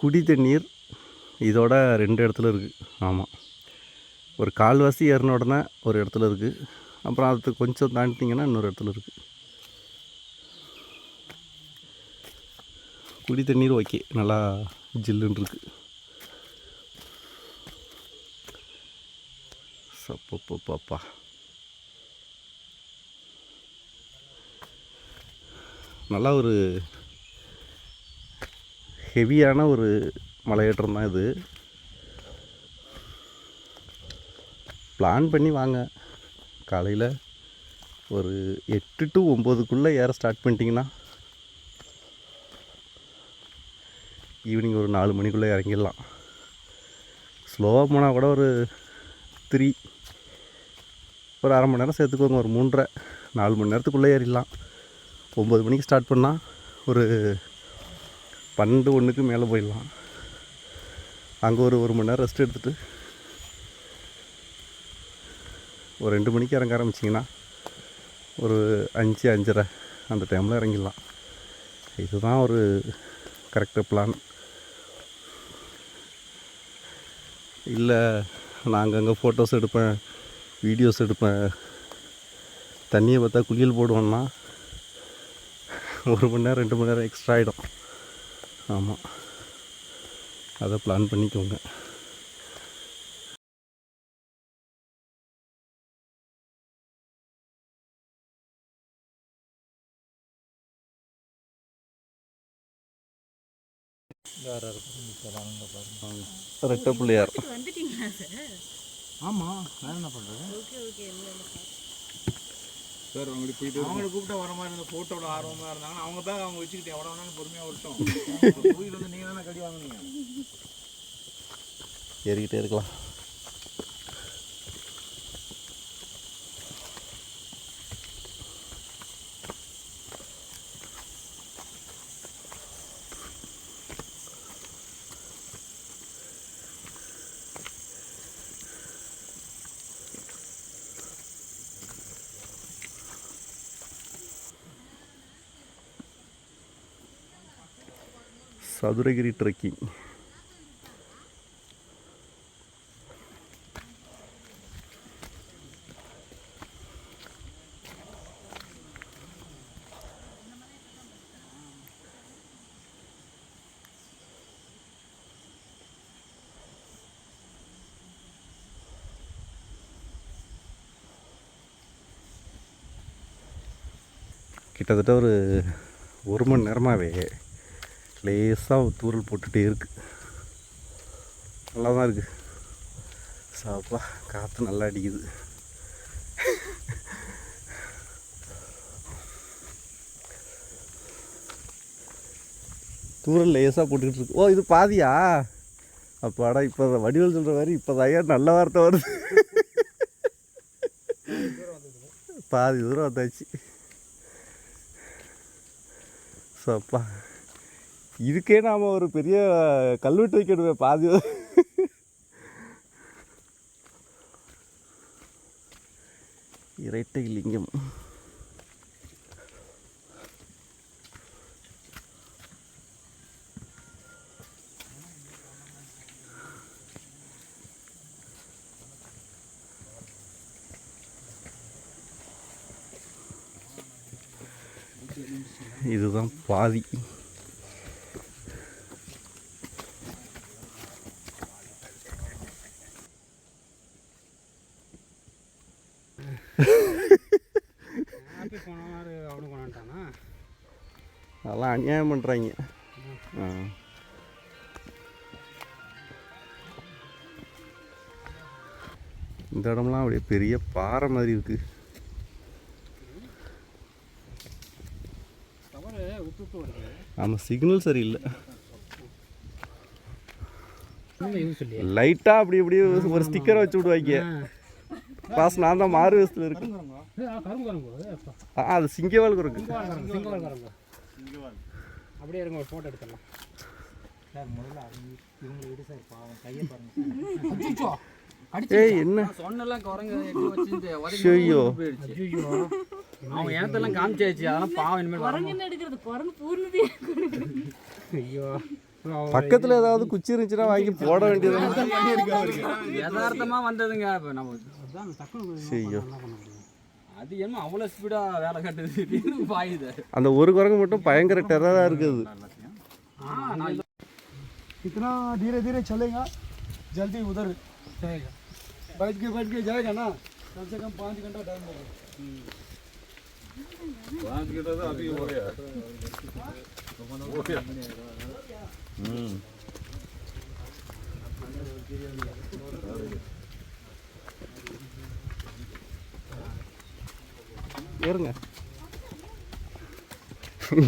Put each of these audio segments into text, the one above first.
குடி தண்ணீர் இதோட ரெண்டு இடத்துல இருக்குது ஆமாம் ஒரு கால்வாசி ஏறின உடனே ஒரு இடத்துல இருக்குது அப்புறம் அது கொஞ்சம் தாண்டிட்டிங்கன்னா இன்னொரு இடத்துல இருக்குது குடி தண்ணீர் ஓகே. நல்லா ஜில்லுன்னு இருக்குது சப்பப்பப்பா நல்லா ஒரு ஹெவியான ஒரு மலையேற்றம் தான் இது. பிளான் பண்ணி வாங்க. காலையில் ஒரு எட்டு டு ஒம்போதுக்குள்ளே ஏற ஸ்டார்ட் பண்ணிட்டீங்கன்னா ஈவினிங் ஒரு நாலு மணிக்குள்ளே இறங்கிடலாம். ஸ்லோவாக போனால் கூட ஒரு த்ரீ ஒரு அரை மணி நேரம் சேர்த்துக்கோங்க ஒரு மூன்றரை நாலு மணி நேரத்துக்குள்ளே ஏறிடலாம். ஒம்பது மணிக்கு ஸ்டார்ட் பண்ணால் ஒரு பன்னெண்டு ஒன்றுக்கு மேலே போயிடலாம். அங்கே ஒரு ஒரு மணி நேரம் ரெஸ்ட் எடுத்துகிட்டு ஒரு ரெண்டு மணிக்கு இறங்க ஆரம்பிச்சிங்கன்னா ஒரு அஞ்சு அஞ்சரை அந்த டைமில் இறங்கிடலாம். இதுதான் ஒரு கரெக்டாக பிளான் இல்லை நான் அங்கங்கே ஃபோட்டோஸ் எடுப்பேன் வீடியோஸ் எடுப்பேன். தண்ணியை பார்த்தா குளியல் போடுவோன்னா ஒரு மணி நேரம் ரெண்டு மணி நேரம் எக்ஸ்ட்ரா ஆகிடும் ஆமாம் அதை பிளான் பண்ணிக்கோங்க. ரெட்டை பிள்ளையார். வந்துட்டீங்களா சார்? ஆமாம் வேறு என்ன பண்ணுறது ஓகே ஓகே. இல்லை. சார் அவங்களுக்கு போயிட்டு அவங்கள கூப்பிட்டா வர மாதிரி இருந்த ஃபோட்டோவில் ஆர்வமாக இருந்தாங்கன்னா அவங்க தான் அவங்க வச்சுக்கிட்டு எவ்வளோ வேணாலும் பொறுமையாக வரட்டும். வந்து நீங்கள் தானே கடி வாங்குனீங்க? ஏறிக்கிட்டே இருக்கலாம். சதுரகிரி ட்ரெக்கிங். கிட்டத்தட்ட ஒரு ஒரு மணி நேரமாகவே லேசாக தூரல் போட்டுகிட்டே இருக்குது நல்லா தான் இருக்குது சாப்பா காற்று நல்லா அடிக்குது. தூரல் லேசாக போட்டுக்கிட்டு இருக்கு. ஓ இது பாதியா? அப்பாடா இப்போ வடிவல் சொல்கிற மாதிரி இப்போ தான் நல்ல வார்த்தை வருது. பாதி தூரம் வந்தாச்சு. சப்பா. இதுக்கே நாம் ஒரு பெரிய கல்வெட்டு வைக்கணுமே பாதி. இரட்டை லிங்கம். இதுதான் பாதி. அதெல்லாம் அநியாயம் பண்ணுறாங்க ஆ. இந்த இடம்லாம் அப்படியே பெரிய பாறை மாதிரி இருக்குது ஆமாம் சிக்னல் சரியில்லை. லைட்டாக அப்படி இப்படி ஒரு ஸ்டிக்கரை வச்சு விடுவாங்க பாஸ் நான் தான் மாறு வயசில் இருக்கு கரும்பு கரும்பு அப்பா ஆ அது சிங்கவால் கரும்பு அப்படியே இருங்க ஒரு ஃபோட்டோ எடுத்துடலாம். சார் முதல்ல இவங்களை விடு சார் பாவம் கையை பாருங்க ஏய் என்ன? சொன்னெல்லாம் குரங்கு உதவி ஐயோ அவன் இனத்தெல்லாம் காமிச்சாச்சு அதெல்லாம் பாவம் இனிமேல் வர குரங்குன்னு எடுக்கிறது? குரங்கு பூர்ணதி ஐயோ. பக்கத்தில் ஏதாவது குச்சி இருந்துச்சுன்னா வாங்கி போட வேண்டியது யதார்த்தமா வந்ததுங்க. இப்போ நம்ம அதான் டக்குனு செய்யோ என்ன பண்ண முடியும் அது என்ன அவ்வளோ ஸ்பீடாக வேலை காட்டுது திடீர்னு பாயுது அந்த ஒரு குரங்கு மட்டும் பயங்கர டெரராக இருக்குது ஆ நான் इतना धीरे धीरे चलेगा जल्दी उधर जाएगा बैठ के बैठ के जाएगा ना कम से कम पाँच घंटा टाइम लगेगा ம் ஏறுங்க.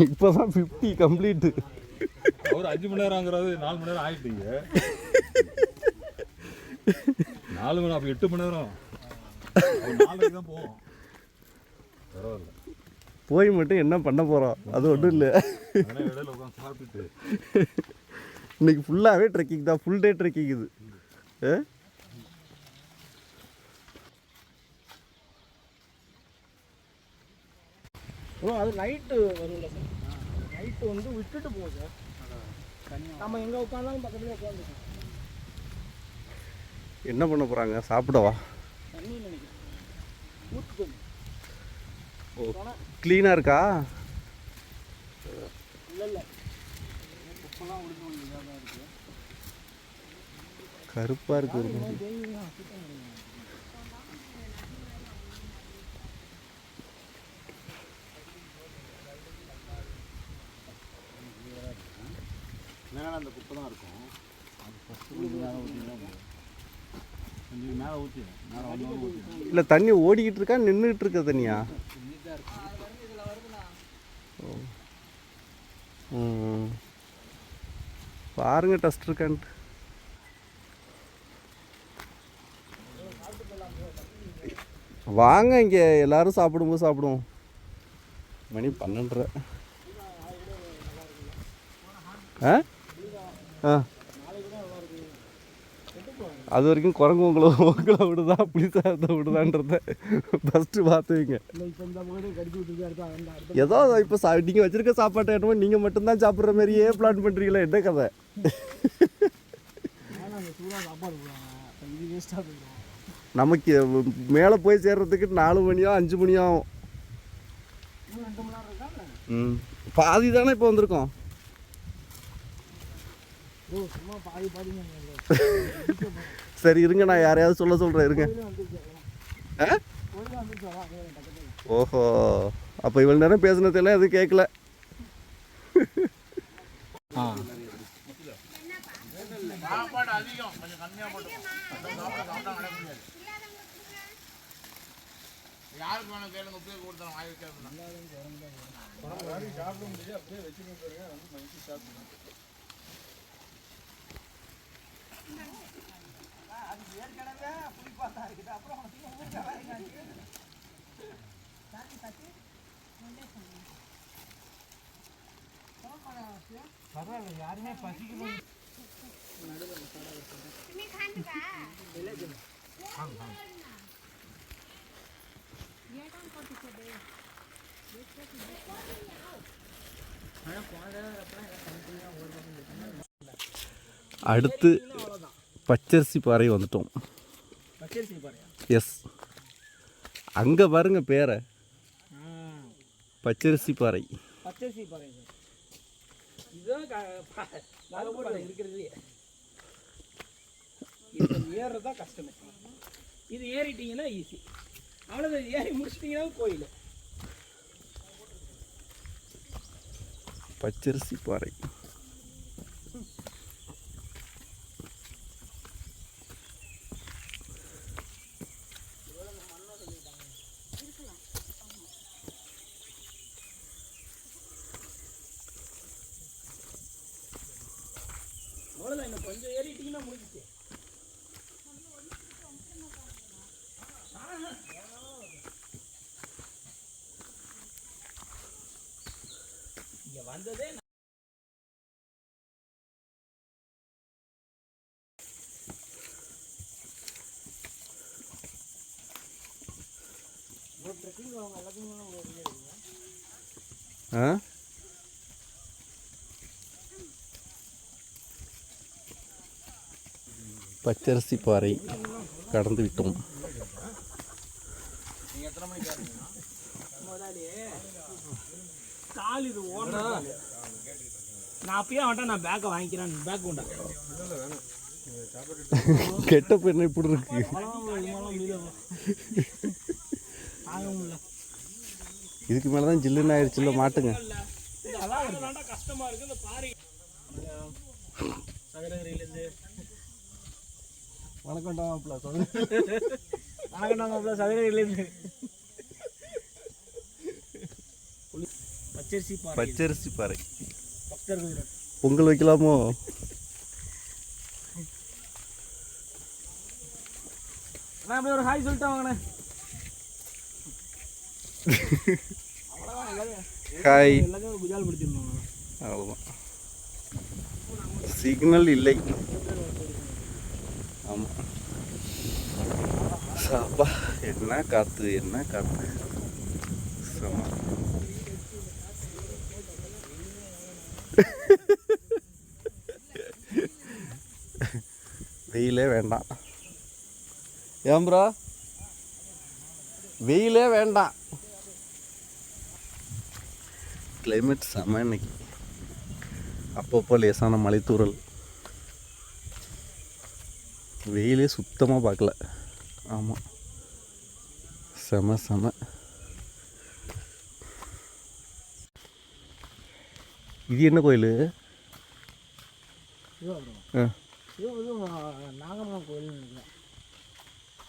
இப்போதான் ஃபிஃப்டி கம்ப்ளீட்டு அவர் அஞ்சு மணி நேரங்கிறது நாலு மணி நேரம் ஆயிட்டீங்க. நாலு மணி அப்போ எட்டு மணி நேரம். நாளைக்கு தான் போவோம். பரவாயில்ல. போய் மட்டும் என்ன பண்ண போகிறோம் அது ஒன்றும் இல்லை. இடையில உட்காந்து சாப்பிட்டுட்டு. இன்னைக்கு ஃபுல்லாகவே ட்ரெக்கிங் தான். ஃபுல் டே ட்ரெக்கிங் இது. ஆ? ப்ரோ அது நைட்டு வரும்ல சார் நைட்டு வந்து விட்டுட்டு போகும் சார் நம்ம எங்கே உட்காந்தாலும் பக்கத்துலேயே உட்காந்துக்கோம் என்ன பண்ண போகிறாங்க சாப்பிடவா? தண்ணி நினைக்கிறேன் ஊற்று க்ளீனாக இருக்கா? இல்லை இல்லை. உப்பெல்லாம் உடுக்க வேண்டியதாக தான் இருக்குது கருப்பாக இருக்கு. மேலே அந்த குப்பை தான் இருக்கும். கொஞ்சம் மேலே ஊற்றி மேலே வந்து ஊற்றி இல்லை தண்ணி ஓடிக்கிட்டு இருக்கா? நின்றுட்டு இருக்க தண்ணியா. பாருங்க டஸ்ட் இருக்கான்ட்டு. வாங்க இங்கே எல்லாரும் சாப்பிடும்போது சாப்பிடுவோம். மணி பன்னெண்டரை. ஆ? ஆ. அது வரைக்கும் குரங்கு உங்களை உங்களை விடுதா புளிசாதத்தை விடுதான்றத ஃபஸ்ட்டு பார்த்துவீங்க ஏதோ இப்போ சா நீங்கள் வச்சிருக்க சாப்பாட்டை என்னமோ நீங்கள் மட்டும்தான் சாப்பிட்ற மாதிரியே பிளான் பண்ணுறீங்களா என்ன கதை? நமக்கு மேலே போய் சேர்றதுக்கு நாலு மணியோ அஞ்சு மணியோ ஆகும். ம். பாதி தானே இப்போ வந்திருக்கோம் ஓ சும்மா பாதி பாதிங்க சரி இருங்க நான் யாரையாவது சொல்ல சொல்கிறேன் இருங்க. ஓஹோ. அப்போ இவ்வளோ நேரம் பேசுனதெல்லாம் எதுவும் கேட்கல சாப்பாடு அதிகம் கொஞ்சம் கம்மியாக அது சாப்பிட சாப்பிட்டா நடக்க முடியாது அப்புறம் வேணும் பரவாயில்ல யாருமே பசிக்கணும் அடுத்து பச்சரிசி பாறை வந்துட்டோம் எஸ் அங்கே பாருங்க பேரை பச்சரிசி பாறை பச்சரிசி பாருங்க சார் இதுதான் நாகப்பட்டினம் இருக்கிறது இது ஏறுறது தான் கஷ்டமே இது ஏறிட்டீங்கன்னா ஈஸி அவ்வளோதான் ஏறி முடிச்சிட்டிங்கன்னா கோயில் பச்சரிசி பாறை வந்ததே பச்சரிசி பாறை கடந்து விட்டோம். கால் இது ஓடணும் நான் அப்பயே அவன்கிட்ட நான் பேக்கை வாங்கிக்கிறேன். பேக் உண்டா? கெட்ட பெண்ணை இப்படி இருக்கு. ஆக முடியல. இதுக்கு மேலே தான் ஜில்லுன்னு ஆயிடுச்சுல்ல மாட்டுங்க. அதான் கஷ்டமா இருக்கு. இந்த பாறை சகரகிரியிலேருந்து வணக்கம்டா ப்ளஸ் வணக்கம் நாங்கள் சகரகிரியிலேருந்து பச்சரிசி பாறை பச்சரிசி பாறை. பொங்கல் வைக்கலாமோ? நான் அப்படியே ஒரு ஹாய் சொல்லிட்டு வாங்கண்ணே. ஹாய். எல்லாத்தையும் குஜால் படுத்திருந்தோம் அவ்வளோதான் சிக்னல் இல்லை. ஆமாம் சாப்பா என்ன காற்று என்ன காற்று செம. வெயிலே வேண்டாம். ஏன் ப்ரோ வெயிலே வேண்டாம். கிளைமேட் செம இன்னைக்கு. அப்பப்போ லேசான மலைத்தூரல் வெயிலே சுத்தமாக பார்க்கல. ஆமாம் செம செம. இது என்ன கோயில்? ஆ. இது வந்து நாகம்மா கோயில் நினைக்கிறேன்.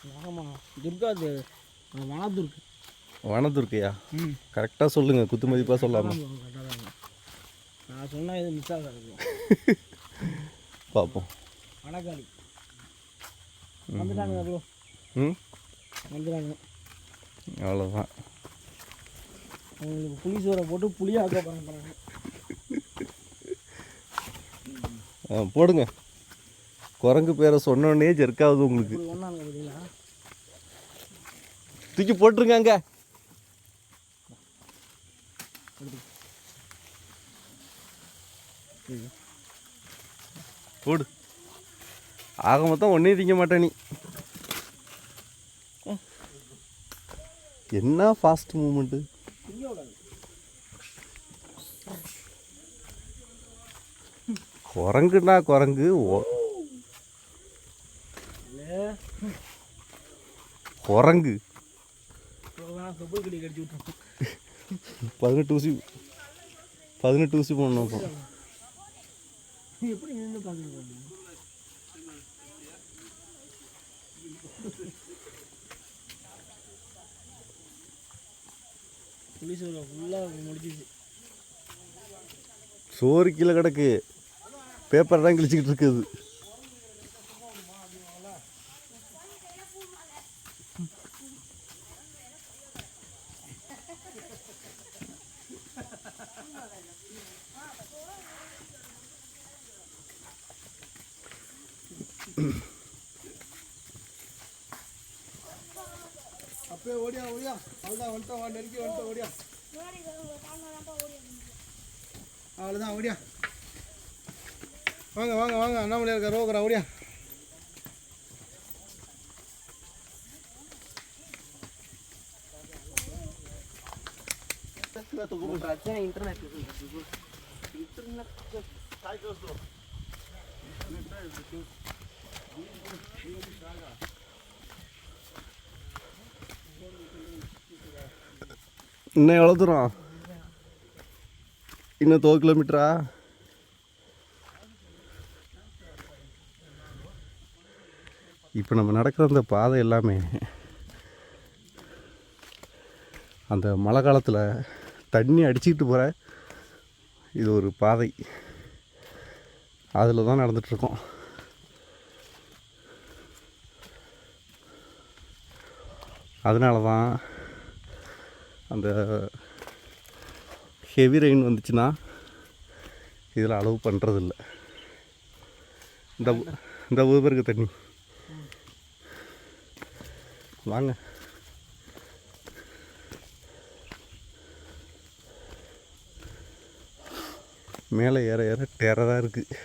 நாகம்மா துர்கா வனதுர்க்கு வனதுர்க்கையா கரெக்டாக சொல்லுங்கள் குத்து மதிப்பாக சொல்லாமா. கரெக்டாக தான் நான் சொன்னால் இது மிஸ் ஆகாது. பார்ப்போம் வனக்காளி. வந்துட்டாங்க ப்ரோ. ம். வந்துட்டாங்க அவ்வளோதான் அவங்களுக்கு புளி சோறை போட்டு புளியாக்க பண்ணுறாங்க ஆ போடுங்க. குரங்கு பேரை சொன்னோடனே ஜெர்க்காகுது உங்களுக்கு. தூக்கி போட்டுருங்க அங்க. போடு. ஆக மொத்தம் ஒன்றே திங்க மாட்டே நீ. என்ன ஃபாஸ்ட் மூமெண்ட்டு குரங்குன்னா குரங்கு குரங்கு. பதினெட்டு ஊசி பதினெட்டு ஊசி போடணும் சோறு கீழே கிடக்கு. பேப்பர் தான் கிழிச்சிக்கிட்டு இருக்குது. அப்படியே ஓடியா ஓடியா. அவ்வளோதான் வந்துட்டோம் வா நெருக்கி வந்துட்டோம் ஓடியா. அவ்வளோதான் ஓடியா. வாங்க வாங்க வாங்க. அண்ணாமலையார் இருக்க ரோகரா ஓடியா. இன்னும் எவ்வளோ தூரம்? இன்னும் தோ கிலோமீட்டரா இப்போ நம்ம நடக்கிற அந்த பாதை எல்லாமே அந்த மழை காலத்தில் தண்ணி அடிச்சுக்கிட்டு போகிற இது ஒரு பாதை. அதில் தான் நடந்துகிட்ருக்கோம் அதனால தான் அந்த ஹெவி ரெயின் வந்துச்சுன்னா இதில் அளவு பண்ணுறதில்ல இந்த இந்த ஊபருக்கு தண்ணி. வாங்க மேலே ஏற ஏற டேரதாக இருக்குது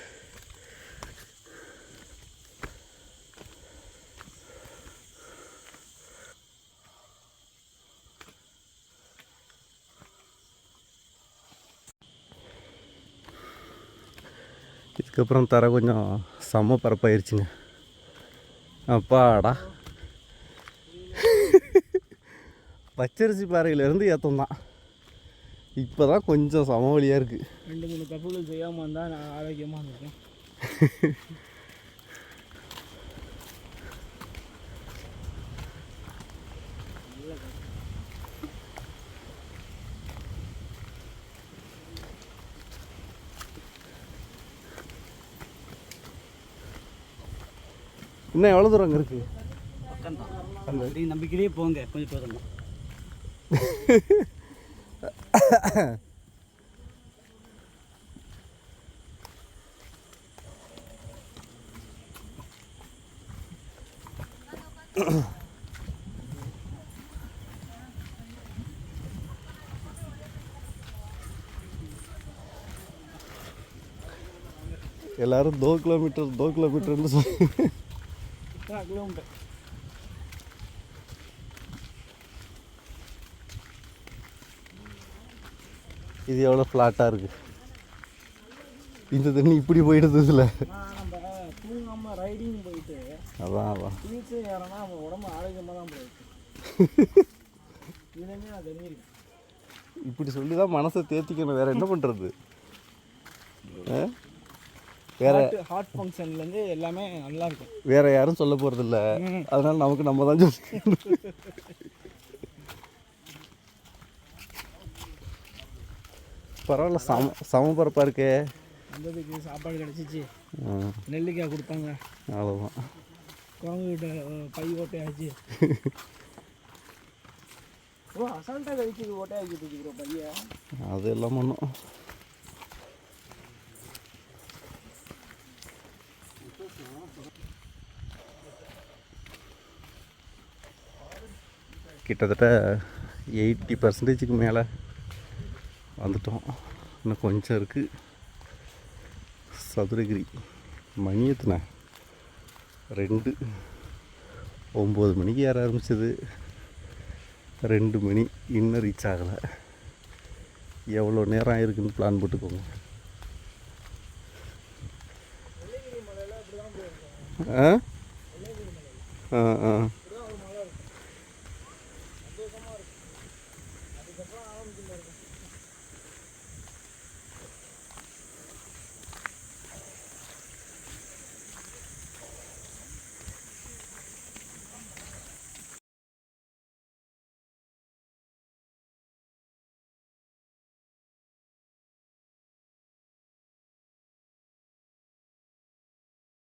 இதுக்கப்புறம் தர கொஞ்சம் செம்ம பரப்பாயிருச்சுங்க. அப்பாடா. பச்சரிசி பாறையிலேருந்து ஏத்தம் தான். இப்போ தான் கொஞ்சம் சமவெளியாக இருக்குது ரெண்டு மூணு தப்புகள் செய்யாமல் இருந்தால் நான் ஆரோக்கியமாக இருந்திருக்கேன் இன்னும் எவ்வளோ தூரம் அங்கே இருக்குது நம்பிக்கையிலேயே போங்க கொஞ்சம் தூரம் தான் எல்லாரும் தோ கிலோமீட்டர் தோ கிலோமீட்டர்னு சொல்லி இது எவ்வளோ ஃப்ளாட்டாக இருக்குது இந்த தண்ணி இப்படி போயிடுது இதில் தூங்காமல் ரைடிங் போயிட்டு அதான் அதான். ஏறனா நம்ம உடம்பு ஆரோக்கியமாக தான் போயிருக்கு இதுலேருந்து நான் தெரிஞ்சிருக்கேன் இப்படி சொல்லி தான் மனசை தேத்திக்கணும். வேற என்ன பண்ணுறது வேற ஹார்ட் ஃபங்க்ஷன்லேருந்து எல்லாமே நல்லா இருக்கும். வேற யாரும் சொல்ல போகிறதில்ல அதனால நமக்கு நம்ம தான் சொல்லி பரவாயில்ல சம சமபரப்பாக இருக்கே. வந்ததுக்கு சாப்பாடு கிடச்சிச்சு. நெல்லிக்காய் கொடுத்தாங்க. அவ்வளோதான் குரங்கு கிட்ட பை ஓட்டையாச்சு. ஓ அசால்ட்டாக கழிச்சு ஓட்டையாக்கி தூக்கிக்கிறோம் பையன் அது எல்லாம் பண்ணும். கிட்டத்தட்ட எயிட்டி பர்சன்டேஜுக்கு மேலே வந்துட்டோம். இன்னும் கொஞ்சம் இருக்குது சதுரகிரி மணி எத்தனை ரெண்டு ஒம்பது மணிக்கு ஏற ஆரம்பிச்சது. ரெண்டு மணி இன்னும் ரீச் ஆகலை. எவ்வளோ நேரம் ஆயிருக்குன்னு பிளான் போட்டுக்கோங்க. ஆ? ஆ ஆ.